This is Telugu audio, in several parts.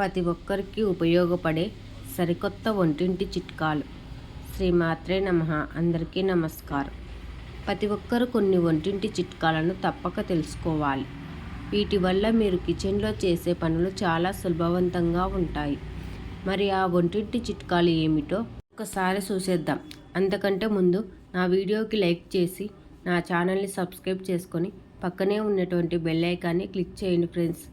ప్రతి ఒక్కరికి ఉపయోగపడే సరికొత్త వంటింటి చిట్కాలు. శ్రీమాత్రే నమ. అందరికీ నమస్కారం. ప్రతి ఒక్కరు కొన్ని వంటింటి చిట్కాలను తప్పక తెలుసుకోవాలి. వీటి వల్ల మీరు కిచెన్లో చేసే పనులు చాలా సులభవంతంగా ఉంటాయి. మరి ఆ వంటింటి చిట్కాలు ఏమిటో ఒకసారి చూసేద్దాం. అంతకంటే ముందు నా వీడియోకి లైక్ చేసి నా ఛానల్ని సబ్స్క్రైబ్ చేసుకొని పక్కనే ఉన్నటువంటి బెల్ ఐకాన్ని క్లిక్ చేయండి ఫ్రెండ్స్.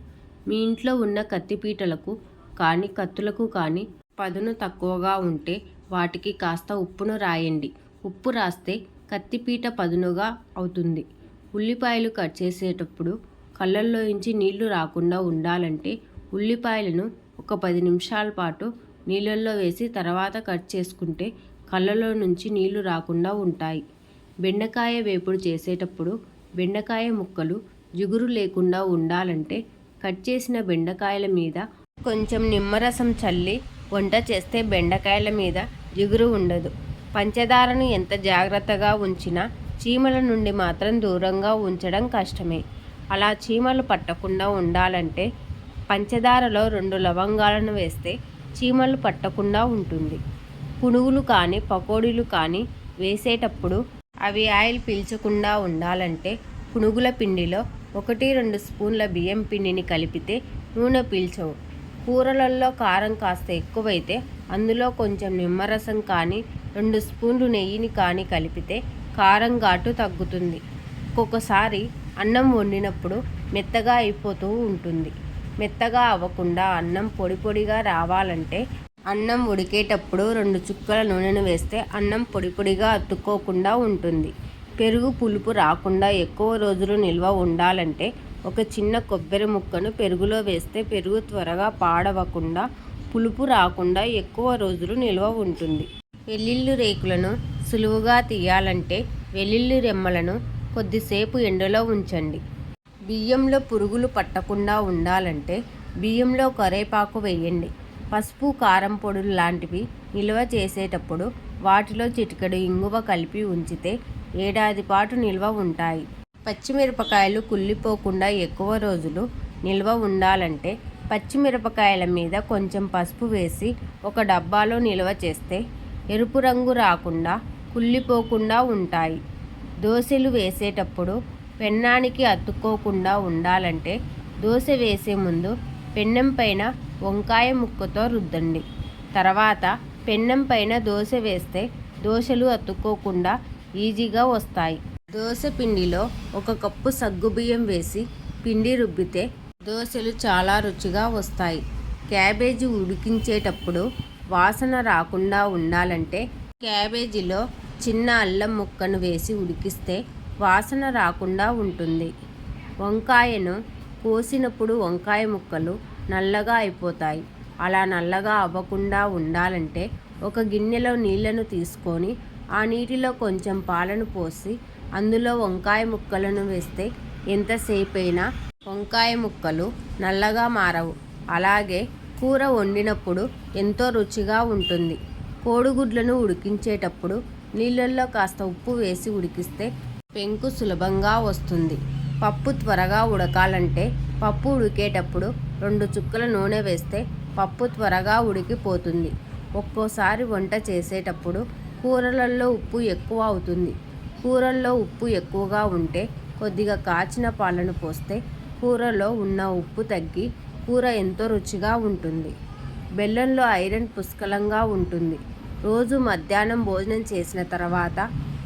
మీ ఇంట్లో ఉన్న కత్తిపీటలకు కానీ కత్తులకు కానీ పదును తక్కువగా ఉంటే వాటికి కాస్త ఉప్పును రాయండి. ఉప్పు రాస్తే కత్తిపీట పదునుగా అవుతుంది. ఉల్లిపాయలు కట్ చేసేటప్పుడు కళ్ళల్లోంచి నీళ్ళు రాకుండా ఉండాలంటే ఉల్లిపాయలను ఒక పది నిమిషాల పాటు నీళ్ళల్లో వేసి తర్వాత కట్ చేసుకుంటే కళ్ళలో నుంచి నీళ్ళు రాకుండా ఉంటాయి. బెండకాయ వేపుడు చేసేటప్పుడు బెండకాయ ముక్కలు జిగురు లేకుండా ఉండాలంటే కట్ చేసిన బెండకాయల మీద కొంచెం నిమ్మరసం చల్లి వంట చేస్తే బెండకాయల మీద జిగురు ఉండదు. పంచదారను ఎంత జాగ్రత్తగా ఉంచినా చీమల నుండి మాత్రం దూరంగా ఉంచడం కష్టమే. అలా చీమలు పట్టకుండా ఉండాలంటే పంచదారలో రెండు లవంగాలను వేస్తే చీమలు పట్టకుండా ఉంటుంది. పునుగులు కానీ పకోడీలు కానీ వేసేటప్పుడు అవి ఆయిల్ పీల్చకుండా ఉండాలంటే పునుగుల పిండిలో ఒకటి రెండు స్పూన్ల బియ్యం పిండిని కలిపితే నూనె పీల్చవు. కూరలలో కారం కాస్త ఎక్కువైతే అందులో కొంచెం నిమ్మరసం కానీ రెండు స్పూన్లు నెయ్యిని కానీ కలిపితే కారం ఘాటు తగ్గుతుంది. ఒక్కొక్కసారి అన్నం వండినప్పుడు మెత్తగా అయిపోతూ ఉంటుంది. మెత్తగా అవ్వకుండా అన్నం పొడి పొడిగా రావాలంటే అన్నం ఉడికేటప్పుడు రెండు చుక్కల నూనెను వేస్తే అన్నం పొడి పొడిగా అతుక్కోకుండా ఉంటుంది. పెరుగు పులుపు రాకుండా ఎక్కువ రోజులు నిల్వ ఉండాలంటే ఒక చిన్న కొబ్బరి ముక్కను పెరుగులో వేస్తే పెరుగు త్వరగా పాడవకుండా పులుపు రాకుండా ఎక్కువ రోజులు నిల్వ ఉంటుంది. వెల్లుల్లి రేకులను సులువుగా తీయాలంటే వెల్లుల్లి రెమ్మలను కొద్దిసేపు ఎండలో ఉంచండి. బియ్యంలో పురుగులు పట్టకుండా ఉండాలంటే బియ్యంలో కరేపాకు వేయండి. పసుపు కారం పొడులు లాంటివి నిల్వ చేసేటప్పుడు వాటిలో చిటికెడు ఇంగువ కలిపి ఉంచితే ఏడాది పాటు నిల్వ ఉంటాయి. పచ్చిమిరపకాయలు కుళ్ళిపోకుండా ఎక్కువ రోజులు నిల్వ ఉండాలంటే పచ్చిమిరపకాయల మీద కొంచెం పసుపు వేసి ఒక డబ్బాలో నిల్వ చేస్తే ఎరుపు రంగు రాకుండా కుళ్ళిపోకుండా ఉంటాయి. దోశలు వేసేటప్పుడు పెన్నానికి అతుక్కోకుండా ఉండాలంటే దోశ వేసే ముందు పెన్నం పైన వంకాయ ముక్కతో రుద్దండి. తర్వాత పెన్నం పైన దోశ వేస్తే దోశలు అతుక్కోకుండా ఈజీగా వస్తాయి. దోశ పిండిలో ఒక కప్పు సగ్గుబియ్యం వేసి పిండి రుబ్బితే దోశలు చాలా రుచిగా వస్తాయి. క్యాబేజీ ఉడికించేటప్పుడు వాసన రాకుండా ఉండాలంటే క్యాబేజీలో చిన్న అల్లం ముక్కను వేసి ఉడికిస్తే వాసన రాకుండా ఉంటుంది. వంకాయను కోసినప్పుడు వంకాయ ముక్కలు నల్లగా అయిపోతాయి. అలా నల్లగా అవ్వకుండా ఉండాలంటే ఒక గిన్నెలో నీళ్ళను తీసుకొని ఆ నీటిలో కొంచెం పాలను పోసి అందులో వంకాయ ముక్కలను వేస్తే ఎంతసేపైనా వంకాయ ముక్కలు నల్లగా మారవు. అలాగే కూర వండినప్పుడు ఎంతో రుచిగా ఉంటుంది. కోడిగుడ్లను ఉడికించేటప్పుడు నీళ్ళల్లో కాస్త ఉప్పు వేసి ఉడికిస్తే పెంకు సులభంగా వస్తుంది. పప్పు త్వరగా ఉడకాలంటే పప్పు ఉడికేటప్పుడు రెండు చుక్కల నూనె వేస్తే పప్పు త్వరగా ఉడికిపోతుంది. ఒక్కోసారి వంట చేసేటప్పుడు కూరలలో ఉప్పు ఎక్కువ అవుతుంది. కూరల్లో ఉప్పు ఎక్కువగా ఉంటే కొద్దిగా కాచిన పాలను పోస్తే కూరలో ఉన్న ఉప్పు తగ్గి కూర ఎంతో రుచిగా ఉంటుంది. బెల్లంలో ఐరన్ పుష్కలంగా ఉంటుంది. రోజు మధ్యాహ్నం భోజనం చేసిన తర్వాత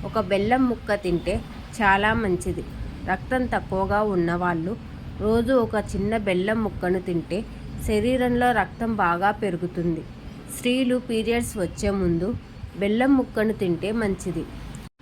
ఒక బెల్లం ముక్క తింటే చాలా మంచిది. రక్తం తక్కువగా ఉన్నవాళ్ళు రోజు ఒక చిన్న బెల్లం ముక్కను తింటే శరీరంలో రక్తం బాగా పెరుగుతుంది. స్త్రీలు పీరియడ్స్ వచ్చే ముందు బెల్లం ముక్కను తింటే మంచిది.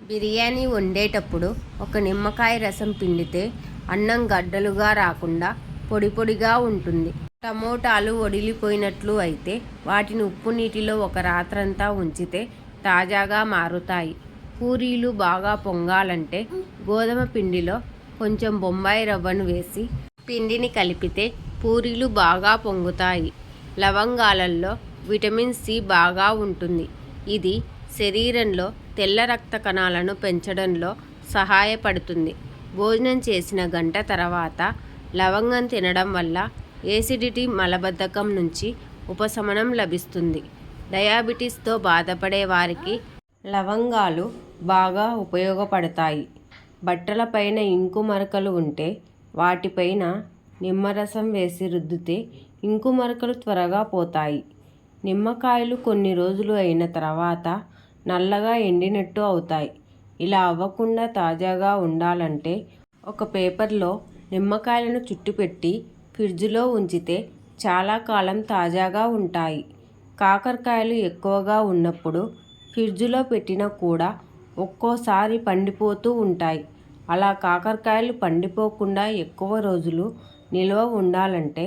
బిర్యానీ వండేటప్పుడు ఒక నిమ్మకాయ రసం పిండితే అన్నం గడ్డలుగా రాకుండా పొడి పొడిగా ఉంటుంది. టమోటాలు వడిలిపోయినట్లు అయితే వాటిని ఉప్పు నీటిలో ఒక రాత్రంతా ఉంచితే తాజాగా మారుతాయి. పూరీలు బాగా పొంగాలంటే గోధుమ పిండిలో కొంచెం బొంబాయి రవ్వను వేసి పిండిని కలిపితే పూరీలు బాగా పొంగుతాయి. లవంగాలల్లో విటమిన్ సి బాగా ఉంటుంది. ఇది శరీరంలో తెల్ల రక్త కణాలను పెంచడంలో సహాయపడుతుంది. భోజనం చేసిన గంట తర్వాత లవంగం తినడం వల్ల ఏసిడిటీ మలబద్ధకం నుంచి ఉపశమనం లభిస్తుంది. డయాబెటీస్తో బాధపడే వారికి లవంగాలు బాగా ఉపయోగపడతాయి. బట్టలపైన ఇంకు మరకలు ఉంటే వాటిపైన నిమ్మరసం వేసి రుద్దితే ఇంకు మరకలు త్వరగా పోతాయి. నిమ్మకాయలు కొన్ని రోజులు అయిన తర్వాత నల్లగా ఎండినట్టు అవుతాయి. ఇలా అవ్వకుండా తాజాగా ఉండాలంటే ఒక పేపర్లో నిమ్మకాయలను చుట్టుపెట్టి ఫ్రిడ్జ్లో ఉంచితే చాలా కాలం తాజాగా ఉంటాయి. కాకరకాయలు ఎక్కువగా ఉన్నప్పుడు ఫ్రిడ్జ్లో పెట్టినా కూడా ఒక్కోసారి పండిపోతూ ఉంటాయి. అలా కాకరకాయలు పండిపోకుండా ఎక్కువ రోజులు నిల్వ ఉండాలంటే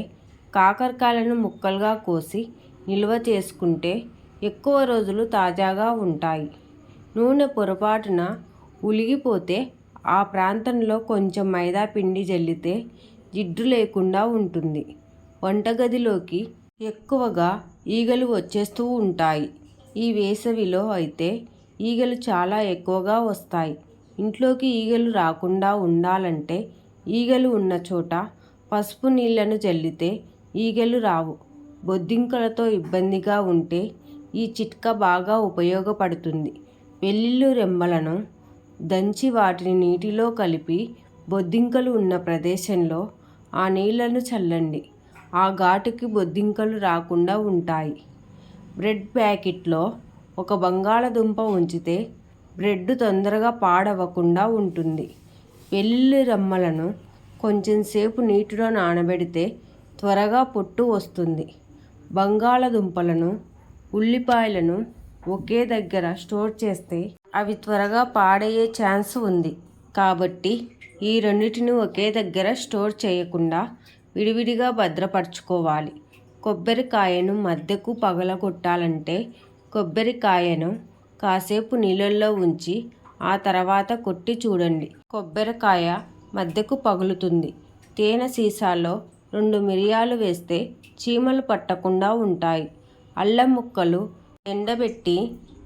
కాకరకాయలను ముక్కలుగా కోసి నిల్వ చేసుకుంటే ఎక్కువ రోజులు తాజాగా ఉంటాయి. నూనె పొరపాటున ఉలిగిపోతే ఆ ప్రాంతంలో కొంచెం మైదా పిండి జల్లితే జిడ్డు లేకుండా ఉంటుంది. వంటగదిలోకి ఎక్కువగా ఈగలు వచ్చేస్తూ ఉంటాయి. ఈ వేసవిలో అయితే ఈగలు చాలా ఎక్కువగా వస్తాయి. ఇంట్లోకి ఈగలు రాకుండా ఉండాలంటే ఈగలు ఉన్న చోట పసుపు నీళ్ళను జల్లితే ఈగలు రావు. బొద్దింకలతో ఇబ్బందిగా ఉంటే ఈ చిట్కా బాగా ఉపయోగపడుతుంది. వెల్లుల్లి రెమ్మలను దంచి వాటిని నీటిలో కలిపి బొద్దింకలు ఉన్న ప్రదేశంలో ఆ నీళ్ళను చల్లండి. ఆ ఘాటుకి బొద్దింకలు రాకుండా ఉంటాయి. బ్రెడ్ ప్యాకెట్లో ఒక బంగాళదుంప ఉంచితే బ్రెడ్ తొందరగా పాడవకుండా ఉంటుంది. వెల్లుల్లి రెమ్మలను కొంచెం సేపు నీటిలో నానబెడితే త్వరగా పొట్టు వస్తుంది. బంగాళదుంపలను ఉల్లిపాయలను ఒకే దగ్గర స్టోర్ చేస్తే అవి త్వరగా పాడయ్యే ఛాన్స్ ఉంది. కాబట్టి ఈ రెండింటిని ఒకే దగ్గర స్టోర్ చేయకుండా విడివిడిగా భద్రపరచుకోవాలి. కొబ్బరికాయను మధ్యకు పగలగొట్టాలంటే కొబ్బరికాయను కాసేపు నీళ్ళల్లో ఉంచి ఆ తర్వాత కొట్టి చూడండి. కొబ్బరికాయ మధ్యకు పగులుతుంది. తేనె సీసాలో రెండు మిరియాలు వేస్తే చీమలు పట్టకుండా ఉంటాయి. అల్లం ముక్కలు ఎండబెట్టి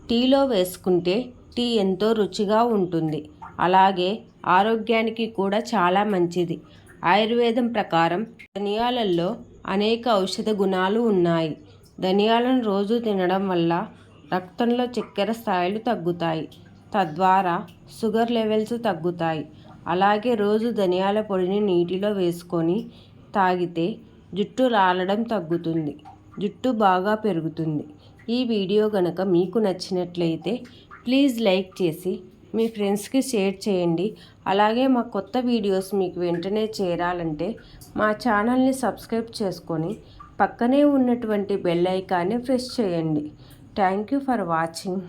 టీలో వేసుకుంటే టీ ఎంతో రుచిగా ఉంటుంది. అలాగే ఆరోగ్యానికి కూడా చాలా మంచిది. ఆయుర్వేదం ప్రకారం ధనియాలలో అనేక ఔషధ గుణాలు ఉన్నాయి. ధనియాలను రోజు తినడం వల్ల రక్తంలో చక్కెర స్థాయిలు తగ్గుతాయి. తద్వారా షుగర్ లెవెల్స్ తగ్గుతాయి. అలాగే రోజు ధనియాల పొడిని నీటిలో వేసుకొని తాగితే జుట్టు రాలడం తగ్గుతుంది జుట్టు బాగా పెరుగుతుంది. ఈ వీడియో కనుక మీకు నచ్చినట్లయితే ప్లీజ్ లైక్ చేసి మీ ఫ్రెండ్స్కి షేర్ చేయండి. అలాగే మా కొత్త వీడియోస్ మీకు వెంటనే చేరాలంటే మా ఛానల్ని సబ్స్క్రైబ్ చేసుకొని పక్కనే ఉన్నటువంటి బెల్ ఐకాన్ని ప్రెస్ చేయండి. Thank you for watching.